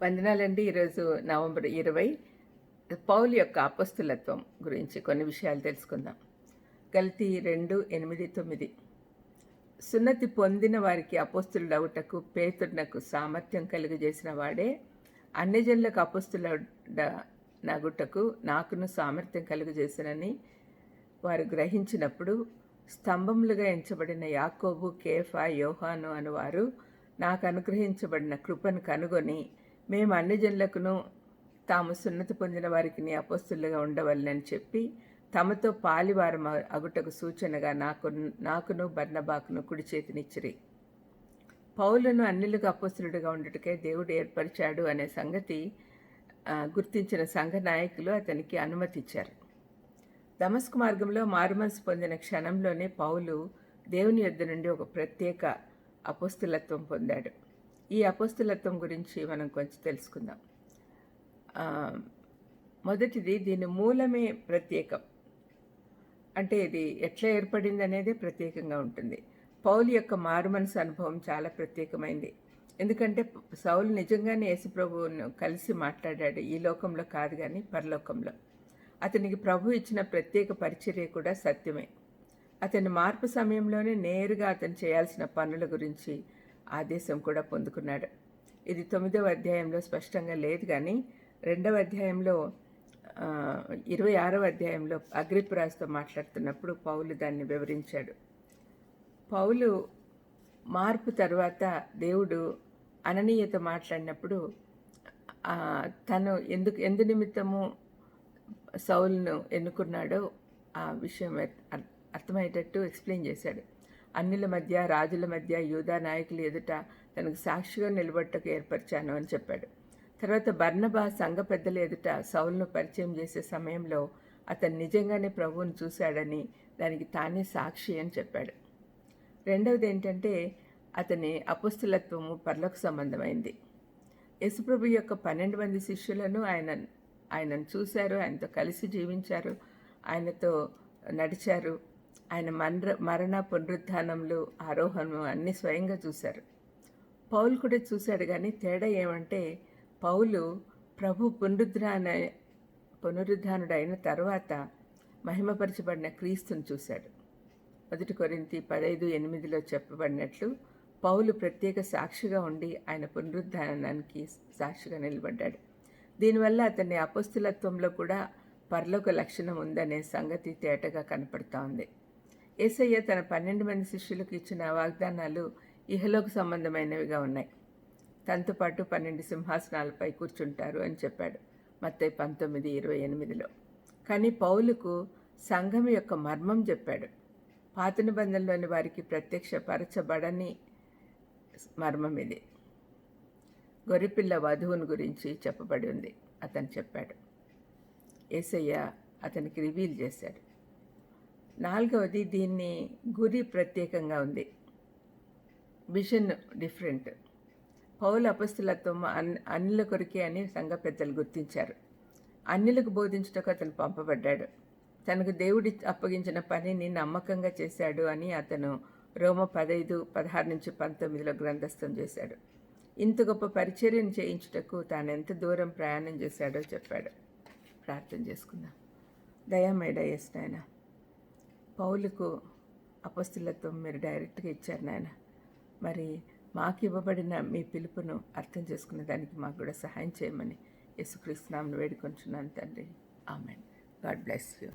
వందనాలండి. ఈరోజు నవంబర్ ఇరవై. పౌలు యొక్క అపస్తులత్వం గురించి కొన్ని విషయాలు తెలుసుకుందాం. గల్తీ రెండు ఎనిమిది తొమ్మిది. సున్నతి పొందిన వారికి అపస్తులుడవుటకు పేతుడునకు సామర్థ్యం కలుగజేసిన వాడే అన్ని జనులకు అపస్తుల నగుటకు నాకును సామర్థ్యం కలుగజేసినని వారు గ్రహించినప్పుడు స్తంభములుగా ఎంచబడిన యాకోబు కేఫా యోహాను అనువారు నాకు అనుగ్రహించబడిన కృపను కనుగొని మేము అన్ని జనులకును తాము సున్నతి పొందిన వారికి అపస్తులుగా ఉండవలనని చెప్పి తమతో పాలివారం అగుటకు సూచనగా నాకు నాకును బర్ణబాకును కుడి చేతినిచ్చిరి. పౌలను అన్నిలుగా అపస్తులుడిగా ఉండటకే దేవుడు ఏర్పరిచాడు అనే సంగతి గుర్తించిన సంఘ నాయకులు అతనికి అనుమతిచ్చారు. దమస్క్ మార్గంలో మారుమనసు పొందిన క్షణంలోనే పౌలు దేవుని యొద్ద నుండి ఒక ప్రత్యేక అపస్తులత్వం పొందాడు. ఈ అపస్తులత్వం గురించి మనం కొంచెం తెలుసుకుందాం. మొదటిది దీని మూలమే ప్రత్యేకం. అంటే ఇది ఎట్లా ఏర్పడింది అనేది ప్రత్యేకంగా ఉంటుంది. పౌలు యొక్క మారుమనసు అనుభవం చాలా ప్రత్యేకమైంది. ఎందుకంటే సౌలు నిజంగానే యేసుప్రభువును కలిసి మాట్లాడాడు. ఈ లోకంలో కాదు కానీ పరలోకంలో. అతనికి ప్రభు ఇచ్చిన ప్రత్యేక పరిచర్య కూడా సత్యమే. అతని మార్పు సమయంలోనే నేరుగా అతను చేయాల్సిన పనుల గురించి ఆదేశం కూడా పొందుకున్నాడు. ఇది తొమ్మిదవ అధ్యాయంలో స్పష్టంగా లేదు కానీ రెండవ అధ్యాయంలో ఇరవై ఆరవ అధ్యాయంలో అగ్రిపురాజుతో మాట్లాడుతున్నప్పుడు పౌలు దాన్ని వివరించాడు. పౌలు మార్పు తర్వాత దేవుడు అననీయత మాట్లాడినప్పుడు తను ఎందుకు ఎందు నిమిత్తము సౌల్ను ఎన్నుకున్నాడో ఆ విషయం అర్థమయ్యేటట్టు ఎక్స్ప్లెయిన్ చేశాడు. అన్నిల మధ్య రాజుల మధ్య యూదా నాయకులు ఎదుట తనకు సాక్షిగా నిలబట్టకు ఏర్పరిచాను అని చెప్పాడు. తర్వాత బర్ణబా సంఘ పెద్దల ఎదుట సౌలను పరిచయం చేసే సమయంలో అతను నిజంగానే ప్రభువును చూశాడని దానికి తానే సాక్షి అని చెప్పాడు. రెండవది ఏంటంటే అతని అపుస్తులత్వము పర్లకు సంబంధమైంది. యశుప్రభు యొక్క పన్నెండు మంది శిష్యులను ఆయన ఆయనను చూశారు ఆయనతో కలిసి జీవించారు ఆయనతో నడిచారు. ఆయన మర మరణ పునరుద్ధానములు ఆరోహణము అన్నీ స్వయంగా చూశారు. పౌలు కూడా చూశాడు కానీ తేడా ఏమంటే పౌలు ప్రభు పునరుద్ధాన పునరుద్ధానుడైన తర్వాత మహిమపరచబడిన క్రీస్తుని చూశాడు. మొదటి కొరింతి పదైదు ఎనిమిదిలో చెప్పబడినట్లు పౌలు ప్రత్యేక సాక్షిగా ఉండి ఆయన పునరుద్ధానానికి సాక్షిగా నిలబడ్డాడు. దీనివల్ల అతని అపస్తులత్వంలో కూడా పర్లోక లక్షణం ఉందనే సంగతి తేటగా కనపడుతోంది ఉంది. ఏసయ్య తన పన్నెండు మంది శిష్యులకు ఇచ్చిన వాగ్దానాలు ఇహలోకి సంబంధమైనవిగా ఉన్నాయి. తనతో పాటు పన్నెండు సింహాసనాలపై కూర్చుంటారు అని చెప్పాడు మత్తై పంతొమ్మిది ఇరవై ఎనిమిదిలో. కానీ పౌలుకు సంఘం యొక్క మర్మం చెప్పాడు. పాత నిబంధనలోని వారికి ప్రత్యక్షపరచబడని మర్మం ఇది. గొర్రెపిల్ల వధువుని గురించి చెప్పబడి ఉంది అతను చెప్పాడు. ఏసయ్య అతనికి రివీల్ చేశాడు. నాలుగవది దీన్ని గురి ప్రత్యేకంగా ఉంది. Vision different. పౌల అపస్తులత్వం అన్ అన్నిల కొరికే అని సంఘ పెద్దలు గుర్తించారు. అన్నిలకు బోధించటకు అతను పంపబడ్డాడు. తనకు దేవుడి అప్పగించిన పనిని నమ్మకంగా చేశాడు అని అతను రోమ పదైదు పదహారు నుంచి పంతొమ్మిదిలో గ్రంథస్థం చేశాడు. ఇంత గొప్ప పరిచర్యను చేయించుటకు తాను ఎంత దూరం ప్రయాణం చేశాడో చెప్పాడు. ప్రార్థన చేసుకుందాం. దయామేడ ఎస్ నాయనా పౌలుకు అపస్తులత్వం మీరు డైరెక్ట్గా ఇచ్చారు నాయన. మరి మాకు ఇవ్వబడిన మీ పిలుపును అర్థం చేసుకునే దానికి మాకు కూడా సహాయం చేయమని యేసుక్రీస్తునామను వేడుకొంచున్నాను తండ్రి. ఆమెన్. God bless you.